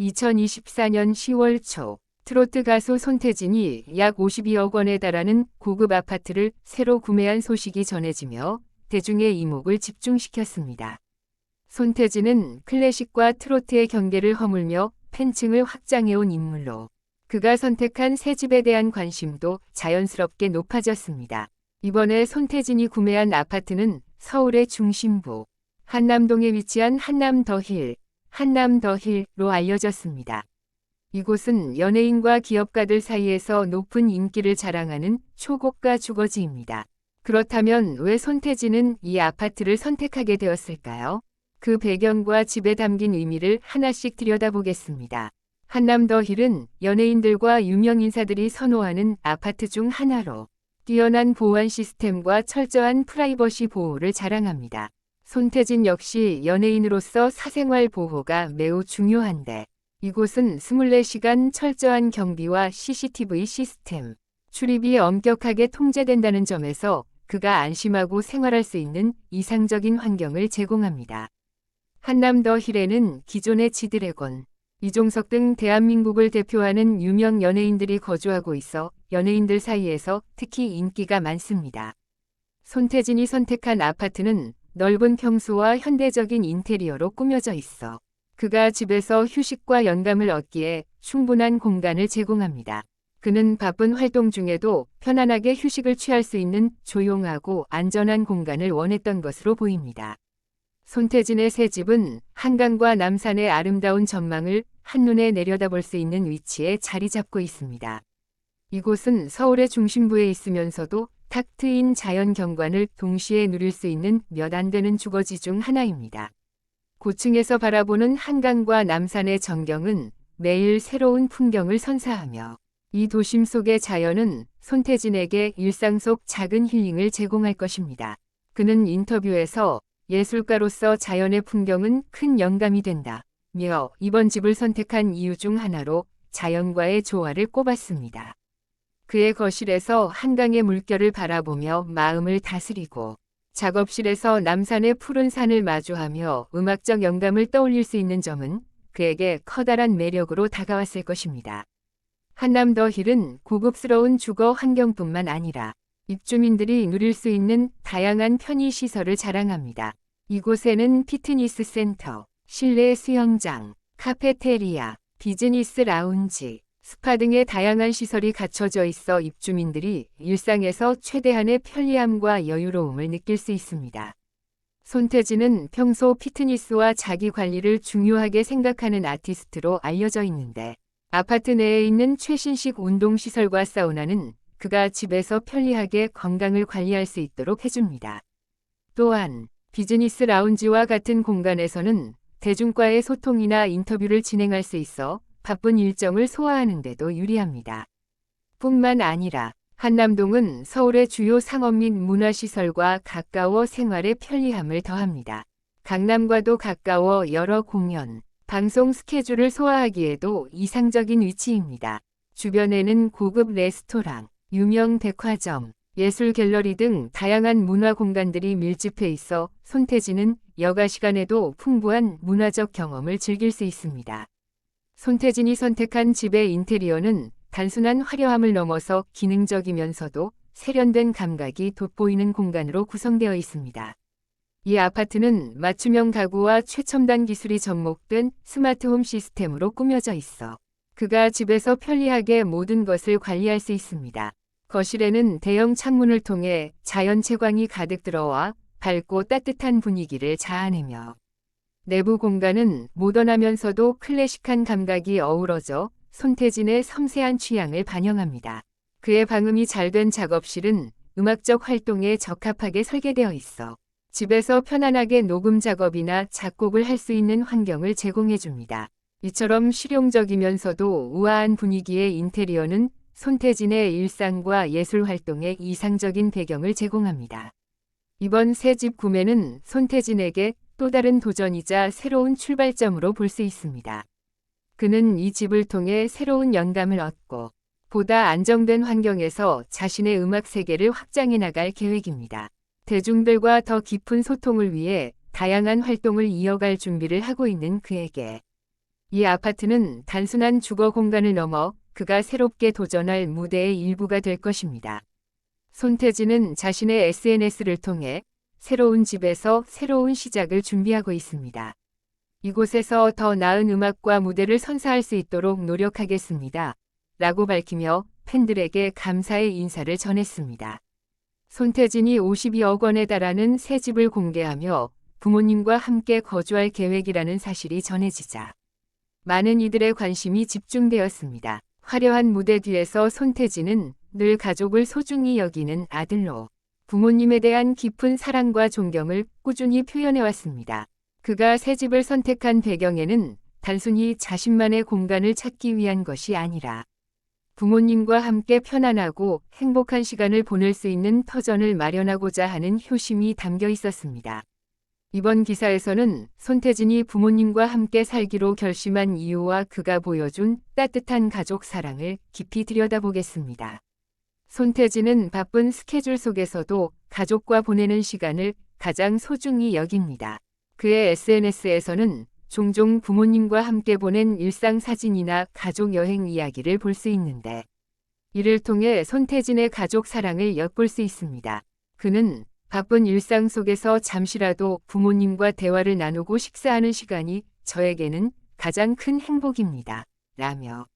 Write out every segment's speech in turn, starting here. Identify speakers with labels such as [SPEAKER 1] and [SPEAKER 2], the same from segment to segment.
[SPEAKER 1] 2024년 10월 초 트로트 가수 손태진이 약 52억 원에 달하는 고급 아파트를 새로 구매한 소식이 전해지며 대중의 이목을 집중시켰습니다. 손태진은 클래식과 트로트의 경계를 허물며 팬층을 확장해온 인물로 그가 선택한 새 집에 대한 관심도 자연스럽게 높아졌습니다. 이번에 손태진이 구매한 아파트는 서울의 중심부 한남동에 위치한 한남 더힐, 한남 더힐로 알려졌습니다. 이곳은 연예인과 기업가들 사이에서 높은 인기를 자랑하는 초고가 주거지입니다. 그렇다면 왜 손태진은 이 아파트를 선택하게 되었을까요? 그 배경과 집에 담긴 의미를 하나씩 들여다보겠습니다. 한남 더힐은 연예인들과 유명 인사들이 선호하는 아파트 중 하나로 뛰어난 보안 시스템과 철저한 프라이버시 보호를 자랑합니다. 손태진 역시 연예인으로서 사생활 보호가 매우 중요한데 이곳은 24시간 철저한 경비와 CCTV 시스템, 출입이 엄격하게 통제된다는 점에서 그가 안심하고 생활할 수 있는 이상적인 환경을 제공합니다. 한남 더 힐에는 기존의 지드래곤, 이종석 등 대한민국을 대표하는 유명 연예인들이 거주하고 있어 연예인들 사이에서 특히 인기가 많습니다. 손태진이 선택한 아파트는 넓은 평수와 현대적인 인테리어로 꾸며져 있어 그가 집에서 휴식과 영감을 얻기에 충분한 공간을 제공합니다. 그는 바쁜 활동 중에도 편안하게 휴식을 취할 수 있는 조용하고 안전한 공간을 원했던 것으로 보입니다. 손태진의 새 집은 한강과 남산의 아름다운 전망을 한눈에 내려다볼 수 있는 위치에 자리 잡고 있습니다. 이곳은 서울의 중심부에 있으면서도 탁 트인 자연 경관을 동시에 누릴 수 있는 몇 안 되는 주거지 중 하나입니다. 고층에서 바라보는 한강과 남산의 전경은 매일 새로운 풍경을 선사하며 이 도심 속의 자연은 손태진에게 일상 속 작은 힐링을 제공할 것입니다. 그는 인터뷰에서 예술가로서 자연의 풍경은 큰 영감이 된다. 며 이번 집을 선택한 이유 중 하나로 자연과의 조화를 꼽았습니다. 그의 거실에서 한강의 물결을 바라보며 마음을 다스리고 작업실에서 남산의 푸른 산을 마주하며 음악적 영감을 떠올릴 수 있는 점은 그에게 커다란 매력으로 다가왔을 것입니다. 한남 더 힐은 고급스러운 주거 환경뿐만 아니라 입주민들이 누릴 수 있는 다양한 편의 시설을 자랑합니다. 이곳에는 피트니스 센터, 실내 수영장, 카페테리아, 비즈니스 라운지, 스파 등의 다양한 시설이 갖춰져 있어 입주민들이 일상에서 최대한의 편리함과 여유로움을 느낄 수 있습니다. 손태진은 평소 피트니스와 자기 관리를 중요하게 생각하는 아티스트로 알려져 있는데 아파트 내에 있는 최신식 운동시설과 사우나는 그가 집에서 편리하게 건강을 관리할 수 있도록 해줍니다. 또한 비즈니스 라운지와 같은 공간에서는 대중과의 소통이나 인터뷰를 진행할 수 있어 바쁜 일정을 소화하는 데도 유리합니다. 뿐만 아니라 한남동은 서울의 주요 상업 및 문화시설과 가까워 생활의 편리함을 더합니다. 강남과도 가까워 여러 공연, 방송 스케줄을 소화하기에도 이상적인 위치입니다. 주변에는 고급 레스토랑, 유명 백화점, 예술 갤러리 등 다양한 문화 공간들이 밀집해 있어 손태진은 여가 시간에도 풍부한 문화적 경험을 즐길 수 있습니다. 손태진이 선택한 집의 인테리어는 단순한 화려함을 넘어서 기능적이면서도 세련된 감각이 돋보이는 공간으로 구성되어 있습니다. 이 아파트는 맞춤형 가구와 최첨단 기술이 접목된 스마트홈 시스템으로 꾸며져 있어 그가 집에서 편리하게 모든 것을 관리할 수 있습니다. 거실에는 대형 창문을 통해 자연 채광이 가득 들어와 밝고 따뜻한 분위기를 자아내며 내부 공간은 모던하면서도 클래식한 감각이 어우러져 손태진의 섬세한 취향을 반영합니다. 그의 방음이 잘 된 작업실은 음악적 활동에 적합하게 설계되어 있어 집에서 편안하게 녹음 작업이나 작곡을 할 수 있는 환경을 제공해줍니다. 이처럼 실용적이면서도 우아한 분위기의 인테리어는 손태진의 일상과 예술 활동에 이상적인 배경을 제공합니다. 이번 새 집 구매는 손태진에게 또 다른 도전이자 새로운 출발점으로 볼 수 있습니다. 그는 이 집을 통해 새로운 영감을 얻고 보다 안정된 환경에서 자신의 음악 세계를 확장해 나갈 계획입니다. 대중들과 더 깊은 소통을 위해 다양한 활동을 이어갈 준비를 하고 있는 그에게 이 아파트는 단순한 주거 공간을 넘어 그가 새롭게 도전할 무대의 일부가 될 것입니다. 손태진은 자신의 SNS를 통해 새로운 집에서 새로운 시작을 준비하고 있습니다. 이곳에서 더 나은 음악과 무대를 선사할 수 있도록 노력하겠습니다. 라고 밝히며 팬들에게 감사의 인사를 전했습니다. 손태진이 52억 원에 달하는 새 집을 공개하며 부모님과 함께 거주할 계획이라는 사실이 전해지자 많은 이들의 관심이 집중되었습니다. 화려한 무대 뒤에서 손태진은 늘 가족을 소중히 여기는 아들로 부모님에 대한 깊은 사랑과 존경을 꾸준히 표현해왔습니다. 그가 새 집을 선택한 배경에는 단순히 자신만의 공간을 찾기 위한 것이 아니라 부모님과 함께 편안하고 행복한 시간을 보낼 수 있는 터전을 마련하고자 하는 효심이 담겨 있었습니다. 이번 기사에서는 손태진이 부모님과 함께 살기로 결심한 이유와 그가 보여준 따뜻한 가족 사랑을 깊이 들여다보겠습니다. 손태진은 바쁜 스케줄 속에서도 가족과 보내는 시간을 가장 소중히 여깁니다. 그의 SNS에서는 종종 부모님과 함께 보낸 일상 사진이나 가족 여행 이야기를 볼 수 있는데 이를 통해 손태진의 가족 사랑을 엿볼 수 있습니다. 그는 바쁜 일상 속에서 잠시라도 부모님과 대화를 나누고 식사하는 시간이 저에게는 가장 큰 행복입니다. 라며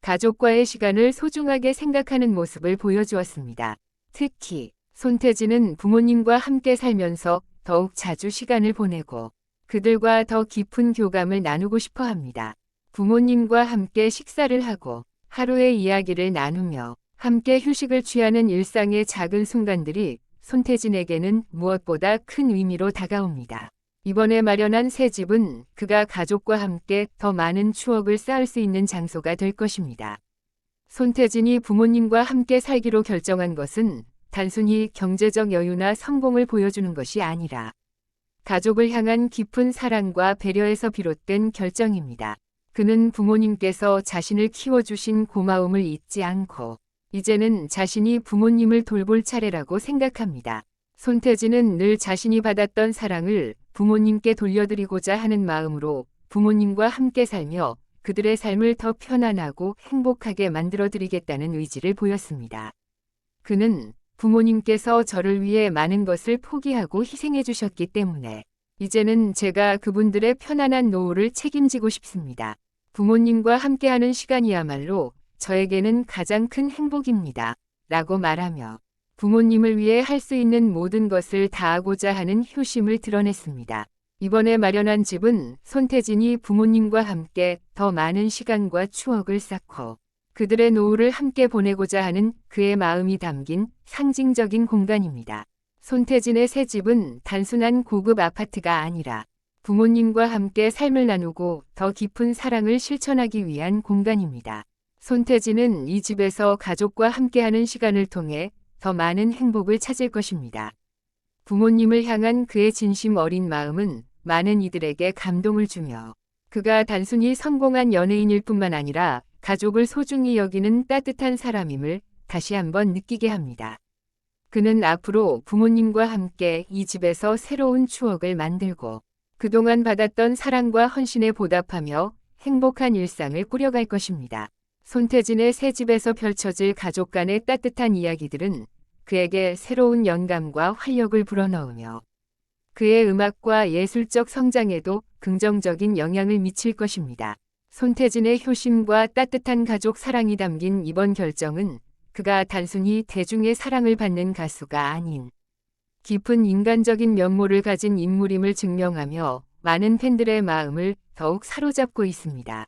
[SPEAKER 1] 가족과의 시간을 소중하게 생각하는 모습을 보여주었습니다. 특히 손태진은 부모님과 함께 살면서 더욱 자주 시간을 보내고 그들과 더 깊은 교감을 나누고 싶어 합니다. 부모님과 함께 식사를 하고 하루의 이야기를 나누며 함께 휴식을 취하는 일상의 작은 순간들이 손태진에게는 무엇보다 큰 의미로 다가옵니다. 이번에 마련한 새 집은 그가 가족과 함께 더 많은 추억을 쌓을 수 있는 장소가 될 것입니다. 손태진이 부모님과 함께 살기로 결정한 것은 단순히 경제적 여유나 성공을 보여주는 것이 아니라 가족을 향한 깊은 사랑과 배려에서 비롯된 결정입니다. 그는 부모님께서 자신을 키워주신 고마움을 잊지 않고 이제는 자신이 부모님을 돌볼 차례라고 생각합니다. 손태진은 늘 자신이 받았던 사랑을 부모님께 돌려드리고자 하는 마음으로 부모님과 함께 살며 그들의 삶을 더 편안하고 행복하게 만들어드리겠다는 의지를 보였습니다. 그는 부모님께서 저를 위해 많은 것을 포기하고 희생해 주셨기 때문에 이제는 제가 그분들의 편안한 노후를 책임지고 싶습니다. 부모님과 함께하는 시간이야말로 저에게는 가장 큰 행복입니다. 라고 말하며 부모님을 위해 할 수 있는 모든 것을 다하고자 하는 효심을 드러냈습니다. 이번에 마련한 집은 손태진이 부모님과 함께 더 많은 시간과 추억을 쌓고 그들의 노후를 함께 보내고자 하는 그의 마음이 담긴 상징적인 공간입니다. 손태진의 새 집은 단순한 고급 아파트가 아니라 부모님과 함께 삶을 나누고 더 깊은 사랑을 실천하기 위한 공간입니다. 손태진은 이 집에서 가족과 함께하는 시간을 통해 더 많은 행복을 찾을 것입니다. 부모님을 향한 그의 진심 어린 마음은 많은 이들에게 감동을 주며 그가 단순히 성공한 연예인일 뿐만 아니라 가족을 소중히 여기는 따뜻한 사람임을 다시 한번 느끼게 합니다. 그는 앞으로 부모님과 함께 이 집에서 새로운 추억을 만들고 그동안 받았던 사랑과 헌신에 보답하며 행복한 일상을 꾸려갈 것입니다. 손태진의 새 집에서 펼쳐질 가족 간의 따뜻한 이야기들은 그에게 새로운 영감과 활력을 불어넣으며 그의 음악과 예술적 성장에도 긍정적인 영향을 미칠 것입니다. 손태진의 효심과 따뜻한 가족 사랑이 담긴 이번 결정은 그가 단순히 대중의 사랑을 받는 가수가 아닌 깊은 인간적인 면모를 가진 인물임을 증명하며 많은 팬들의 마음을 더욱 사로잡고 있습니다.